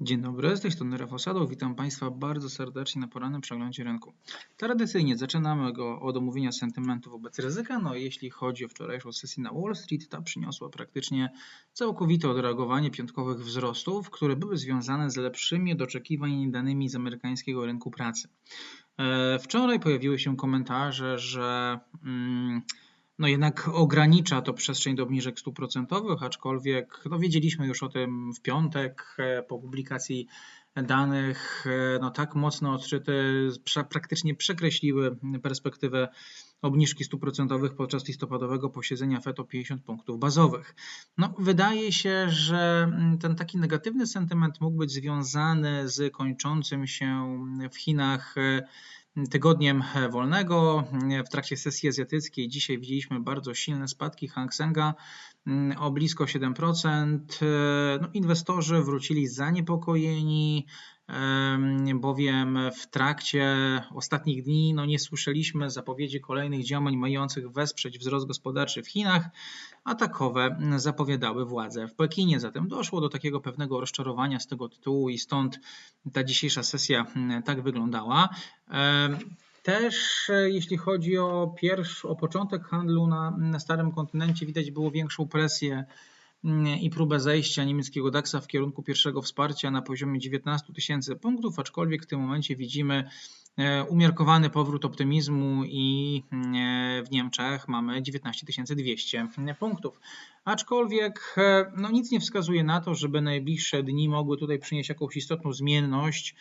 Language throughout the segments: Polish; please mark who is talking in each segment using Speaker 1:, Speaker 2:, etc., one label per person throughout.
Speaker 1: Dzień dobry, z tej strony Rafał Sadow. Witam Państwa bardzo serdecznie na porannym przeglądzie rynku. Tradycyjnie zaczynamy go od omówienia sentymentu wobec ryzyka. No jeśli chodzi o wczorajszą sesję na Wall Street, ta przyniosła praktycznie całkowite odreagowanie piątkowych wzrostów, które były związane z lepszymi od oczekiwań danymi z amerykańskiego rynku pracy. E, wczoraj pojawiły się komentarze, że mm, no jednak ogranicza to przestrzeń do obniżek stóp procentowych, aczkolwiek no wiedzieliśmy już o tym w piątek e, po publikacji danych, e, no tak mocno odczyty praktycznie przekreśliły perspektywę obniżki stóp procentowych podczas listopadowego posiedzenia FED o 50 punktów bazowych. No, wydaje się, że ten taki negatywny sentyment mógł być związany z kończącym się w Chinach e, tygodniem wolnego. W trakcie sesji azjatyckiej dzisiaj widzieliśmy bardzo silne spadki Hang Senga mm, o blisko 7%. No, inwestorzy wrócili zaniepokojeni bowiem w trakcie ostatnich dni no, nie słyszeliśmy zapowiedzi kolejnych działań mających wesprzeć wzrost gospodarczy w Chinach, a takowe zapowiadały władze w Pekinie. Zatem doszło do takiego pewnego rozczarowania z tego tytułu i stąd ta dzisiejsza sesja mm, tak wyglądała. Też jeśli chodzi o pierwszy, o początek handlu na, na starym kontynencie, widać było większą presję i próbę zejścia niemieckiego DAX-a w kierunku pierwszego wsparcia na poziomie 19 tysięcy punktów, aczkolwiek w tym momencie widzimy e, umiarkowany powrót optymizmu i e, w Niemczech mamy 19 200 punktów. Aczkolwiek e, no, nic nie wskazuje na to, żeby najbliższe dni mogły tutaj przynieść jakąś istotną zmienność.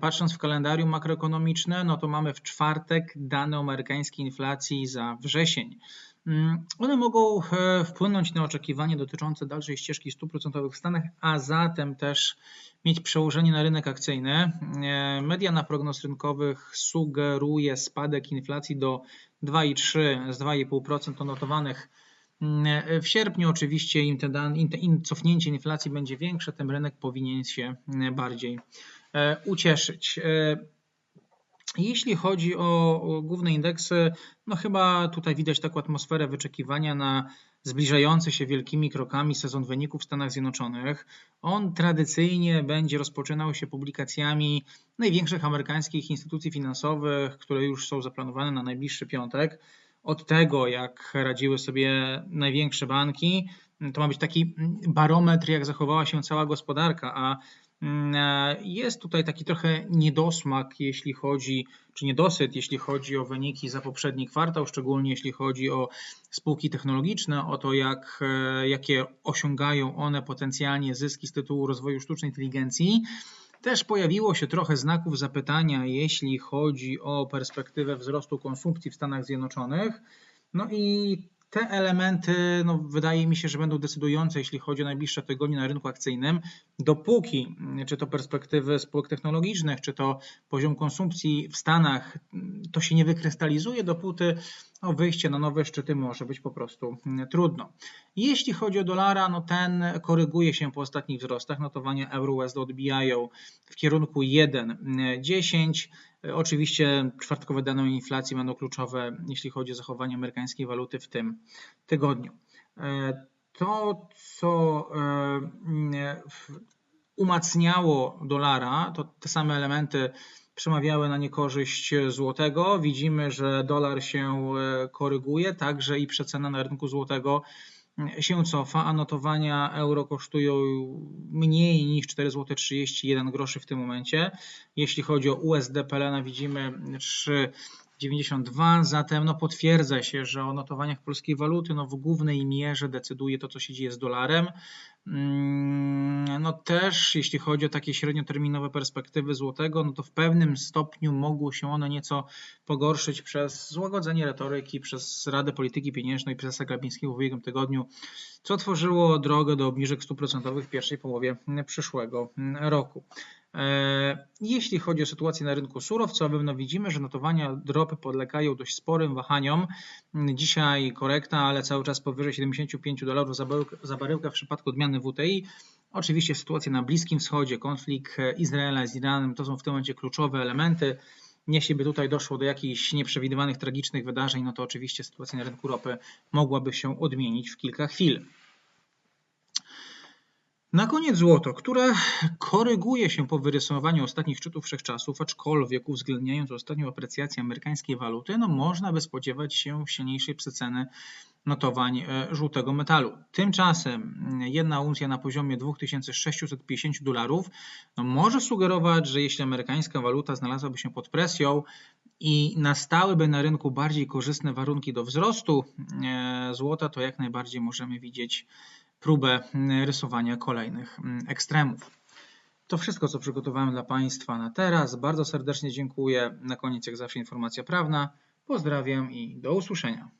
Speaker 1: Patrząc w kalendarium makroekonomiczne, no to mamy w czwartek dane amerykańskiej inflacji za wrzesień. Mm, one mogą e, wpłynąć na oczekiwanie dotyczące dalszej ścieżki stóp procentowych w Stanach, a zatem też mieć przełożenie na rynek akcyjny. E, media na prognoz rynkowych sugeruje spadek inflacji do 2,3 z 2,5% notowanych mm, w sierpniu. Oczywiście im, ten, im, im cofnięcie inflacji będzie większe, tym rynek powinien się bardziej e, ucieszyć. Jeśli chodzi o, główne indeksy, no chyba tutaj widać taką atmosferę wyczekiwania na zbliżający się wielkimi krokami sezon wyników w Stanach Zjednoczonych. On tradycyjnie będzie rozpoczynał się publikacjami największych amerykańskich instytucji finansowych, które już są zaplanowane na najbliższy piątek. Od tego, jak radziły sobie największe banki, to ma być taki barometr, jak zachowała się cała gospodarka, a Mm, e, jest tutaj taki trochę niedosmak, jeśli chodzi, czy niedosyt, jeśli chodzi o wyniki za poprzedni kwartał, szczególnie jeśli chodzi o spółki technologiczne, o to, jak, e, jakie osiągają one potencjalnie zyski z tytułu rozwoju sztucznej inteligencji. Też pojawiło się trochę znaków zapytania, jeśli chodzi o perspektywę wzrostu konsumpcji w Stanach Zjednoczonych. No i te elementy no, wydaje mi się, że będą decydujące, jeśli chodzi o najbliższe tygodnie na rynku akcyjnym, dopóki, czy to perspektywy spółek technologicznych, czy to poziom konsumpcji w Stanach, to się nie wykrystalizuje, dopóty no, wyjście na nowe szczyty może być po prostu trudno. Jeśli chodzi o dolara, no ten koryguje się po ostatnich wzrostach. Notowania euro-USD odbijają w kierunku 1,10. Oczywiście czwartkowe dane o inflacji będą kluczowe, jeśli chodzi o zachowanie amerykańskiej waluty w tym tygodniu. E, to, co e, umacniało dolara, to te same elementy przemawiały na niekorzyść złotego. Widzimy, że dolar się e, koryguje, także i przecena na rynku złotego się cofa, a notowania euro kosztują mniej niż 4,31 zł w tym momencie. Jeśli chodzi o USD PLN widzimy 3 92, zatem no potwierdza się, że o notowaniach polskiej waluty no w głównej mierze decyduje to, co się dzieje z dolarem. Mm, no też jeśli chodzi o takie średnioterminowe perspektywy złotego, no to w pewnym stopniu mogło się one nieco pogorszyć przez złagodzenie retoryki, przez Radę Polityki Pieniężnej prezesa Glapińskiego w ubiegłym tygodniu, co otworzyło drogę do obniżek procentowych w pierwszej połowie przyszłego roku. E, jeśli chodzi o sytuację na rynku surowcowym, no widzimy, że notowania dropy podlegają dość sporym wahaniom. Dzisiaj korekta, ale cały czas powyżej 75 dolarów za baryłkę w przypadku odmiany WTI. Oczywiście sytuacja na Bliskim Wschodzie, konflikt Izraela z Iranem to są w tym momencie kluczowe elementy. Jeśli by tutaj doszło do jakichś nieprzewidywanych, tragicznych wydarzeń, no to oczywiście sytuacja na rynku ropy mogłaby się odmienić w kilka chwil. Na koniec złoto, które koryguje się po wyrysowaniu ostatnich szczytów wszechczasów, aczkolwiek uwzględniając ostatnią aprecjację amerykańskiej waluty, no można by spodziewać się silniejszej przeceny notowań e, żółtego metalu. Tymczasem jedna uncja na poziomie 2650 dolarów no może sugerować, że jeśli amerykańska waluta znalazłaby się pod presją i nastałyby na rynku bardziej korzystne warunki do wzrostu e, złota, to jak najbardziej możemy widzieć próbę rysowania kolejnych ekstremów. To wszystko, co przygotowałem dla Państwa na teraz. Bardzo serdecznie dziękuję. Na koniec, jak zawsze, informacja prawna. Pozdrawiam i do usłyszenia.